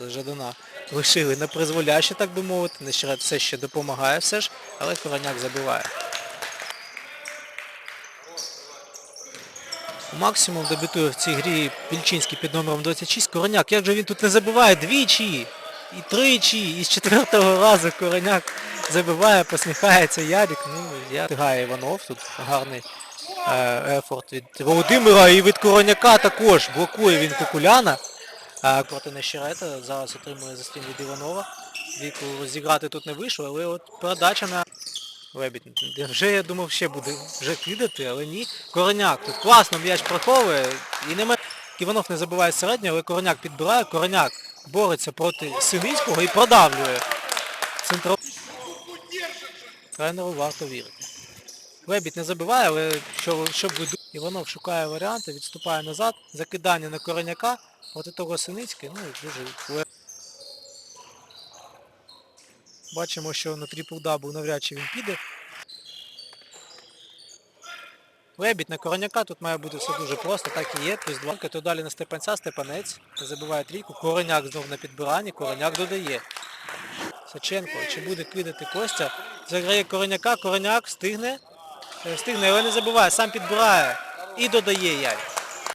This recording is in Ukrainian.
Жадана лишили на призволяще, так би мовити. Нещерет все ще допомагає все ж, але Короняк забиває. Максимум дебютує в цій грі Пільчинський під номером 26. Короняк, як же він тут не забиває двічі і тричі, і з четвертого разу Короняк забиває, посміхається Ярик. Ну, я встигає Іванов, тут гарний е, ефорт від Володимира і від Короняка також. Блокує він Кукуляна. Проти Нещерета зараз отримує застін від Іванова. Віку розіграти тут не вийшло, але от передача на Лебідь. Вже я думав ще буде вже кидати, але ні. Короняк тут класно м'яч приховує. І не Іванов не забуває середнього, але Короняк підбирає. Короняк бореться проти Синицького і продавлює. Центро... Тренеру варто вірити. Лебідь не забиває, але що, щоб ви Іванов шукає варіанти, відступає назад, закидання на Короняка, от і того Синицький, ну і дуже Бачимо, що на трипл дабл навряд чи він піде. Лебідь на Короняка, тут має бути все дуже просто, так і є, плюс два. То далі на Степанця, Степанець забиває трійку, Короняк знов на підбиранні, Короняк додає. Саченко, чи буде кидати Костя? Заграє Короняка, Короняк встигне. Встигне, але не забиває, сам підбирає і додає Ярик.